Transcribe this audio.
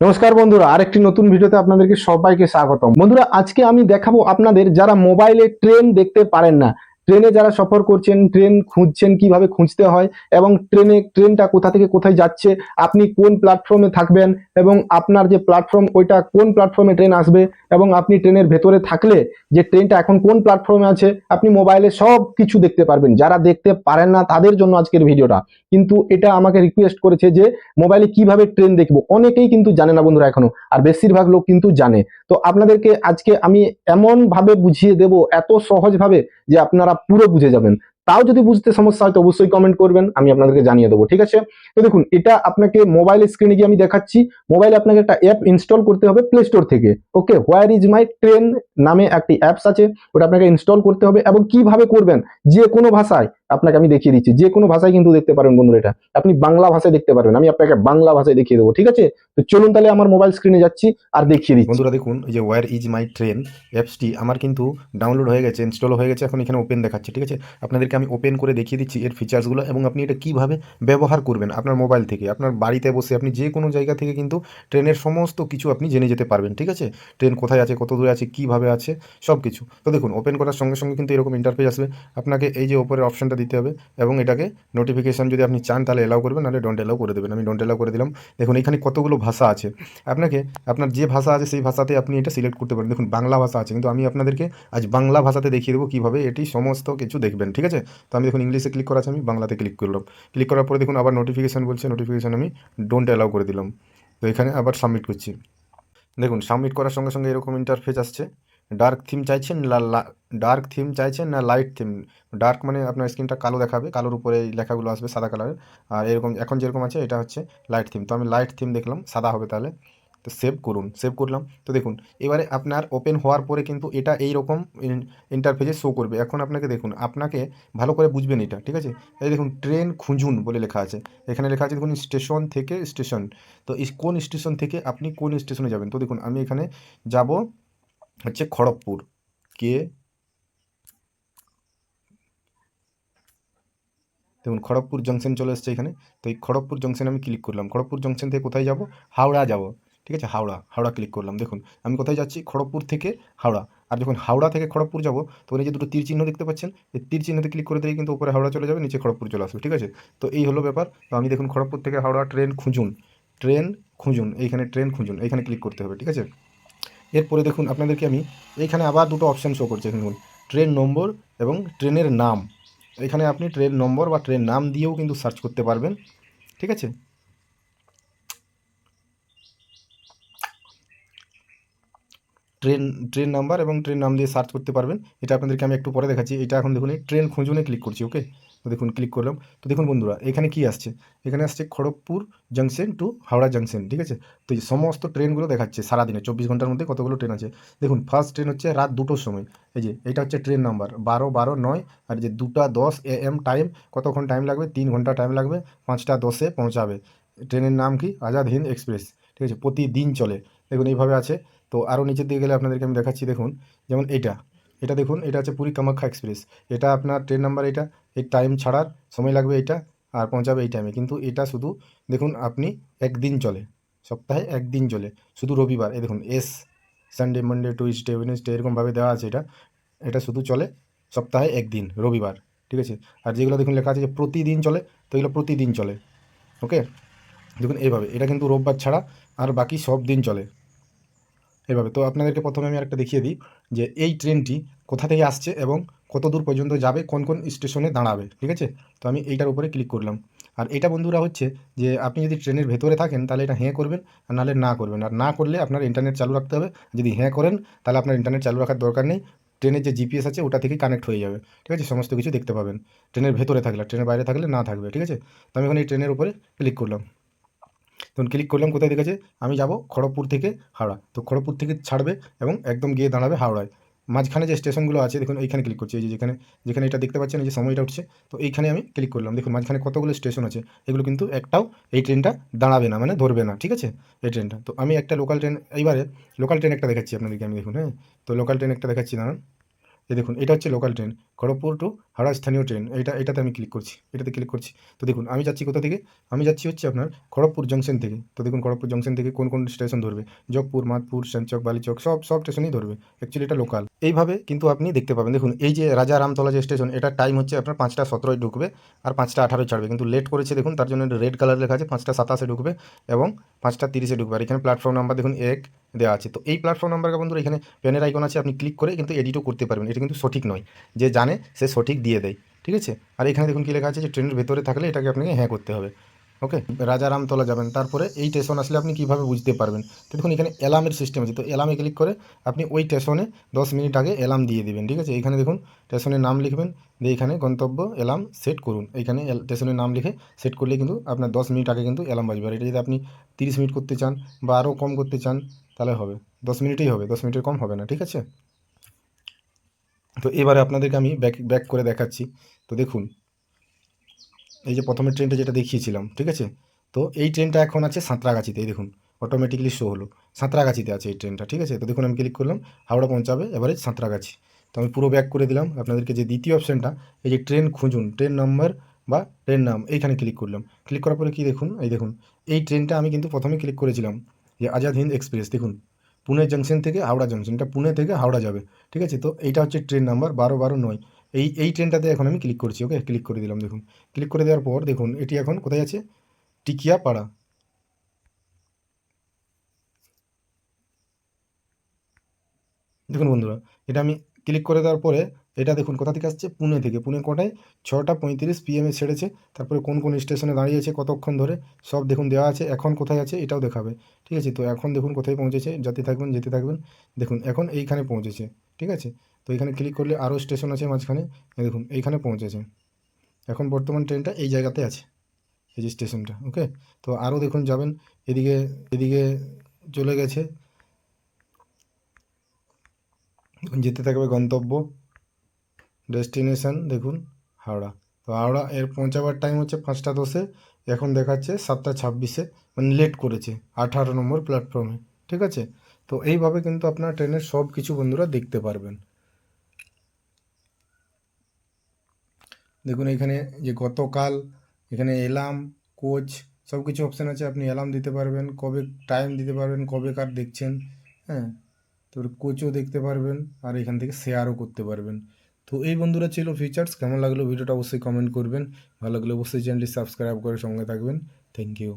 নমস্কার বন্ধুরা, আরেকটি নতুন ভিডিওতে আপনাদেরকে সবাইকে স্বাগতম। বন্ধুরা, আজকে আমি দেখাবো আপনাদের যারা মোবাইলে ট্রেন দেখতে পারেন না ট্রেনে যারা সফর করছেন, ট্রেন খুঁজছেন কীভাবে খুঁজতে হয় এবং ট্রেনে, ট্রেনটা কোথা থেকে কোথায় যাচ্ছে, আপনি কোন প্ল্যাটফর্মে থাকবেন এবং আপনার যে প্ল্যাটফর্ম ওইটা কোন প্ল্যাটফর্মে ট্রেন আসবে এবং আপনি ট্রেনের ভেতরে থাকলে যে ট্রেনটা এখন কোন প্ল্যাটফর্মে আছে, আপনি মোবাইলে সব কিছু দেখতে পারবেন। যারা দেখতে পারেন না, তাদের জন্য আজকের ভিডিওটা। কিন্তু এটা আমাকে রিকোয়েস্ট করেছে যে মোবাইলে কীভাবে ট্রেন দেখব? অনেকেই কিন্তু জানে না বন্ধুরা এখনও, আর বেশিরভাগ লোক কিন্তু জানে। তো আপনাদেরকে আজকে আমি এমন ভাবে বুঝিয়ে দেব, এত সহজভাবে যে আপনারা পুরো বুঝে যাবেন। তাও যদি বুঝতে সমস্যা হয় তো অবশ্যই কমেন্ট করবেন, আমি আপনাদেরকে জানিয়ে দেবো, ঠিক আছে? তো দেখুন, এটা আপনাকে মোবাইল স্ক্রিনে গিয়ে আমি দেখাচ্ছি। মোবাইলে আপনাকে একটা অ্যাপ ইনস্টল করতে হবে প্লে স্টোর থেকে। Okay where is my train নামে একটি অ্যাপস আছে, ওটা আপনাকে ইনস্টল করতে হবে এবং কীভাবে করবেন? যে কোনো ভাষায়। আপনাকে আমি দেখিয়ে দিচ্ছি। যে কোনো ভাষায় কিন্তু দেখতে পারেন বন্ধুরা এটা। আপনি বাংলা ভাষায় দেখতে পারবেন। আমি আপনাকে বাংলা ভাষায় দেখিয়ে দেবো, ঠিক আছে? তো চলুন তাহলে আমার মোবাইল স্ক্রিনে যাচ্ছি আর দেখিয়ে দিচ্ছি। বন্ধুরা দেখুন যে ওয়ার ইজ মাই ট্রেন অ্যাপসটি আমার কিন্তু ডাউনলোড হয়ে গেছে ইনস্টল হয়ে গেছে, এখন এখানে ওপেন দেখাচ্ছে, ঠিক আছে? আপনাদেরকে আমি ওপেন করে দেখিয়ে দিচ্ছি এর ফিচার্সগুলো এবং আপনি এটা কীভাবে ব্যবহার করবেন আপনার মোবাইল থেকে। আপনার বাড়িতে বসে আপনি যে কোনো জায়গা থেকে কিন্তু ট্রেনের সমস্ত কিছু আপনি জেনে যেতে পারবেন, ঠিক আছে? ট্রেন কোথায় আছে, কত দূরে আছে, কীভাবে আছে সব কিছু তো দেখুন ওপেন করার সঙ্গে সঙ্গে কিন্তু এরকম ইন্টারফেস আসবে। আপনাকে এই যে ওপরের অপশনটা দিতে হবে এবং এটাকে নোটিফিকেশান যদি আপনি চান তাহলে এলাও করবেন, নাহলে ডোন্ট এলাও করে দেবেন। আমি ডোন্ট এলাও করে দিলাম। দেখুন, এখানে কতগুলো ভাষা আছে। আপনাকে, আপনার যে ভাষা আছে সেই ভাষাতে আপনি এটা সিলেক্ট করতে পারেন। দেখুন, বাংলা ভাষা আছে, কিন্তু আমি আপনাদেরকে আজ বাংলা ভাষাতে দেখিয়ে দেবো কীভাবে এটি সমস্ত কিছু দেখবেন, ঠিক আছে? তো আমি দেখুন, ইংলিশে ক্লিক করা আছে, আমি বাংলাতে ক্লিক করলাম। ক্লিক করার পরে দেখুন, আবার নোটিফিকেশান বলছে নোটিফিকেশান আমি ডোন্ট অ্যালাউ করে দিলাম। তো এখানে আবার সাবমিট করছি। দেখুন সাবমিট করার সঙ্গে সঙ্গে এরকম ইন্টারফেস আসছে। ডার্ক থিম চাইছেন না ডার্ক থিম চাইছেন না লাইট থিম ডার্ক মানে আপনার স্ক্রিনটা কালো দেখাবে, কালোর উপরে এই লেখাগুলো আসবে সাদা কালারের আর এরকম, এখন যেরকম আছে এটা হচ্ছে লাইট থিম তো আমি লাইট থিম দেখলাম, সাদা হবে তাহলে। তো সেভ করুন সেভ করলাম। তো দেখুন, এবারে আপনার ওপেন হওয়ার পরে কিন্তু এটা এই রকম ইন্টারফেসে শো করবে। এখন আপনাকে দেখুন, আপনাকে ভালো করে বুঝবেন এটা, ঠিক আছে? এই দেখুন ট্রেন খুঁজুন বলে লেখা আছে। এখানে লেখা আছে, দেখুন স্টেশন থেকে স্টেশন তো কোন স্টেশন থেকে আপনি কোন স্টেশনে যাবেন? তো দেখুন, আমি এখানে যাব হচ্ছে খড়গপুর। কে? দেখুন, খড়গপুর জংশন চলে এসছে এখানে। তো এই খড়গপুর জংশনে আমি ক্লিক করলাম। খড়গপুর জংশন থেকে কোথায় যাব? হাওড়া যাব। ঠিক আছে? হাওড়া। হাওড়া ক্লিক করলাম। দেখুন, আমি কোথায় যাচ্ছি? খড়গপুর থেকে হাওড়া। আর যখন হাওড়া থেকে খড়গপুর যাব, তখন এই যে দুটো তীর চিহ্ন দেখতে পাচ্ছেন, এই তীর চিহ্নতে ক্লিক করে দিলেই কিন্তু উপরে হাওড়া চলে যাবে, নিচে খড়গপুর চলে আসবে। ঠিক আছে? তো এই হলো ব্যাপার। তো আমি দেখুন, খড়গপুর থেকে হাওড়া ট্রেন খুঁজুন। ট্রেন খুঁজুন। এইখানে ট্রেন খুঁজুন। এইখানে ক্লিক করতে হবে। ঠিক আছে? এরপরে দেখুন, আপনাদেরকে আমি এইখানে আবার দুটো অপশান শো করছে। এখানে ট্রেন নম্বর এবং ট্রেনের নাম। এখানে আপনি ট্রেন নম্বর বা ট্রেন নাম দিয়েও কিন্তু সার্চ করতে পারবেন। ঠিক আছে? ট্রেন ট্রেন নাম্বার এবং ট্রেন নাম দিয়ে সার্চ করতে পারবেন। এটা আপনাদেরকে আমি একটু পরে দেখাচ্ছি। এটা এখন দেখুন, এই ট্রেন খুঁজুনে ক্লিক করছি ওকে তো দেখুন ক্লিক করলাম। তো দেখুন বন্ধুরা, এখানে কি আসছে? এখানে আসছে Kharagpur junction to Howrah junction ঠিক আছে? তো এই সমস্ত ট্রেনগুলো দেখাচ্ছে সারাদিনে, চব্বিশ ঘণ্টার মধ্যে কতগুলো ট্রেন আছে? দেখুন ফার্স্ট ট্রেন হচ্ছে রাত দুটোর সময়। এই যে, এটা হচ্ছে ট্রেন নাম্বার বারো বারো, নয়, আর যে দুটা দশ এ এম টাইম কতক্ষণ টাইম লাগবে? তিন ঘণ্টা টাইম লাগবে, পাঁচটা দশে পৌঁছাবে। ট্রেনের নাম কি? আজাদ হিন্দ এক্সপ্রেস ঠিক আছে? প্রতিদিন চলে। দেখুন, এইভাবে আছে। তো আরও নিচের দিকে গেলে আপনাদেরকে আমি দেখাচ্ছি, দেখুন, যেমন এটা এটা দেখুন, এটা হচ্ছে পুরী কামাখ্যা এক্সপ্রেস। এটা আপনার ট্রেন নাম্বার এটা, এই টাইম ছাড়ার সময় লাগবে এটা আর পৌঁছাবে এই টাইমে কিন্তু এটা শুধু দেখুন, আপনি একদিন চলে, সপ্তাহে একদিন চলে। শুধু রবিবার, এই দেখুন এস সানডে মানডে টুইসডে ওয়েনেসডে এরকমভাবে দেওয়া আছে এটা। এটা শুধু চলে সপ্তাহে একদিন, রবিবার, ঠিক আছে? আর যেগুলো দেখুন লেখা আছে যে প্রতিদিন চলে, তো এগুলো প্রতিদিন চলে ওকে দেখুন, এইভাবে। এটা কিন্তু রোববার ছাড়া আর বাকি সব দিন চলে। এভাবে। তো আপনাদেরকে প্রথমে আমি আরেকটা দেখিয়ে দিই যে এই ট্রেনটি কোথা থেকে আসছে এবং কত দূর পর্যন্ত যাবে, কোন কোন স্টেশনে দাঁড়াবে, ঠিক আছে? তো আমি এইটার উপরে ক্লিক করলাম। আর এটা বন্ধুরা হচ্ছে যে আপনি যদি ট্রেনের ভেতরে থাকেন তাহলে এটা হ্যাঁ করবেন, আর নাহলে না করবেন। আর না করলে আপনার ইন্টারনেট চালু রাখতে হবে। যদি হ্যাঁ করেন তাহলে আপনার ইন্টারনেট চালু রাখার দরকার নেই। ট্রেনের যে জিপিএস আছে ওটা থেকে কানেক্ট হয়ে যাবে, ঠিক আছে? সমস্ত কিছু দেখতে পাবেন। ট্রেনের ভেতরে থাকলে, ট্রেনের বাইরে থাকলে না থাকবে, ঠিক আছে? তো আমি এখন এই ট্রেনের উপরে ক্লিক করলাম। তখন ক্লিক করলাম, কোথায় দেখেছে? আমি যাব খড়গপুর থেকে হাওড়া। তো খড়গপুর থেকে ছাড়বে এবং একদম গিয়ে দাঁড়াবে হাওড়ায়। মাঝখানে যে স্টেশনগুলো আছে, দেখুন এইখানে ক্লিক করছি। এই যে যেখানে যেখানে এটা দেখতে পাচ্ছেন, এই যে সময়টা উঠছে, তো এইখানে আমি ক্লিক করলাম। দেখুন মাঝখানে কতগুলো স্টেশন আছে, এগুলো কিন্তু একটাও এই ট্রেনটা দাঁড়াবে না মানে ধরবে না, ঠিক আছে? এই ট্রেনটা তো আমি একটা লোকাল ট্রেন এইবারে লোকাল ট্রেন একটা দেখাচ্ছি আপনাদেরকে আমি, দেখুন হ্যাঁ? তো লোকাল ট্রেন একটা দেখাচ্ছি, দাঁড়ান। এই দেখুন, এটা হচ্ছে local train Kharagpur to Howrah স্থানীয় ট্রেন এটা এটাতে আমি ক্লিক করছি, এটাতে ক্লিক করছি। তো দেখুন, আমি যাচ্ছি কোথা থেকে? আমি যাচ্ছি হচ্ছে আপনার খড়গপুর জংশন থেকে। তো দেখুন, খড়গপুর জংশন থেকে কোন কোন স্টেশন ধরবে? জগপুর মাদপুর শ্যামচক বালিচক, সব সব স্টেশনই ধরবে। অ্যাকচুয়ালি এটা লোকাল এইভাবে কিন্তু আপনি দেখতে পাবেন। দেখুন, এই যে রাজা রামতলা যে স্টেশন এটার টাইম হচ্ছে আপনার পাঁচটা সতেরোয় ঢুকবে আর পাঁচটা আঠারোয় ছাড়বে। কিন্তু লেট করেছে, দেখুন, তার জন্য রেড কালার লেখা আছে, পাঁচটা সাতাশে ঢুকবে এবং পাঁচটা তিরিশে ঢুকবে। আর এখানে প্ল্যাটফর্ম নাম্বার দেখুন, এক দেওয়া আছে। তো এই প্ল্যাটফর্ম নাম্বারকে বন্ধুরা, এখানে পেনের আইকন আছে, আপনি ক্লিক করে কিন্তু এডিটও করতে পারবেন। এটা কিন্তু সঠিক নয়। যে জানে, সে সঠিক দিয়ে দেয়। ঠিক আছে? আর এখানে দেখুন কী লেখা আছে যে ট্রেনের ভেতরে থাকলে এটাকে আপনাকে হ্যাঁ করতে হবে। ওকে রাজারামতলা যাবেন। তারপরে এই স্টেশন আসলে আপনি কীভাবে বুঝতে পারবেন? তো দেখুন এখানে অ্যালার্মের সিস্টেম আছে। তো অ্যালার্মে ক্লিক করে আপনি ওই স্টেশনে দশ মিনিট আগে অ্যালার্ম দিয়ে দেবেন। ঠিক আছে? এখানে দেখুন স্টেশনের নাম লিখবেন। দিয়ে এখানে গন্তব্য অ্যালার্ম সেট করুন। এখানে স্টেশনের নাম লিখে সেট করলে কিন্তু আপনার দশ মিনিট আগে কিন্তু অ্যালার্ম বাজবে। আর এটা যদি আপনি তিরিশ মিনিট করতে চান বা আরও কম করতে চান তাহলে হবে। দশ মিনিটেই হবে, দশ মিনিটের কম হবে না, ঠিক আছে? তো এবারে আপনাদেরকে আমি ব্যাক ব্যাক করে দেখাচ্ছি। তো দেখুন, এই যে প্রথমে ট্রেনটা যেটা দেখিয়েছিলাম, ঠিক আছে? তো এই ট্রেনটা এখন আছে সাঁতরাগাছিতে, এই দেখুন অটোমেটিকলি শো হলো। সাঁতরাগাছিতে আছে এই ট্রেনটা ঠিক আছে? তো দেখুন, আমি ক্লিক করলাম, হাওড়া পৌঁছাবে, এবারে সাঁতরাগাছি। তো আমি পুরো ব্যাক করে দিলাম আপনাদেরকে যে দ্বিতীয় অপশানটা এই যে ট্রেন খুঁজুন ট্রেন নাম্বার বা ট্রেন নাম এইখানে ক্লিক করলাম। ক্লিক করার পরে কি দেখুন, এই দেখুন, এই ট্রেনটা আমি কিন্তু প্রথমে ক্লিক করেছিলাম। যে আজাদ হিন্দ এক্সপ্রেস, দেখুন, পুনে জংশন থেকে হাওড়া জংশন এটা পুনে থেকে হাওড়া যাবে, ঠিক আছে? তো এইটা হচ্ছে ট্রেন নাম্বার বারো বারো নয়। এই এই ট্রেনটাতে এখন আমি ক্লিক করছি ওকে ক্লিক করে দিলাম, দেখুন। ক্লিক করে দেওয়ার পর, দেখুন, এটি এখন কোথায় আছে? টিকিয়া পাড়া দেখুন বন্ধুরা, এটা আমি ক্লিক করে দেওয়ার পরে এটা দেখুন, কোথা থেকে আসছে? পুনে থেকে। পুনে কটায় ছটা পঁয়ত্রিশ পিএমে ছেড়েছে। তারপরে কোন কোন স্টেশনে দাঁড়িয়েছে কতক্ষণ ধরে, সব দেখুন দেওয়া আছে। এখন কোথায় আছে, এটাও দেখাবে। ঠিক আছে? তো এখন দেখুন কোথায় পৌঁছেছে। যাতে থাকবেন যেতে থাকবেন দেখুন, এখন এইখানে পৌঁছেছে। ঠিক আছে? তো এখানে ক্লিক করলে আরও স্টেশন আছে মাঝখানে। দেখুন, এইখানে পৌঁছেছে। এখন বর্তমান ট্রেনটা এই জায়গাতে আছে, এই যে স্টেশনটা ওকে তো আরও দেখুন, যাবেন। এদিকে এদিকে চলে গেছে। যেতে থাকবে গন্তব্য। ডেস্টিনেশন, দেখুন, হাওড়া। তো হাওড়া এর পৌঁছাবার টাইম হচ্ছে পাঁচটা দশে। এখন দেখাচ্ছে সাতটা ছাব্বিশে মানে লেট করেছে, আঠারো নম্বর প্ল্যাটফর্মে ঠিক আছে? তো এইভাবে কিন্তু আপনার ট্রেনের সব কিছু বন্ধুরা দেখতে পারবেন। দেখুন, এখানে যে গতকাল, এখানে এলাম, কোচ, সব কিছু অপশান আছে, আপনি অ্যালার্ম দিতে পারবেন, কবে টাইম দিতে পারবেন, কবে কার দেখছেন হ্যাঁ? তো কোচও দেখতে পারবেন, আর এখান থেকে শেয়ারও করতে পারবেন। তো এই বন্ধুরা ছিল ফিচার্স কেমন লাগল ভিডিওটা অবশ্যই কমেন্ট করবেন। ভালো লাগলে অবশ্যই চ্যানেলটি সাবস্ক্রাইব করে সঙ্গে থাকবেন। Thank you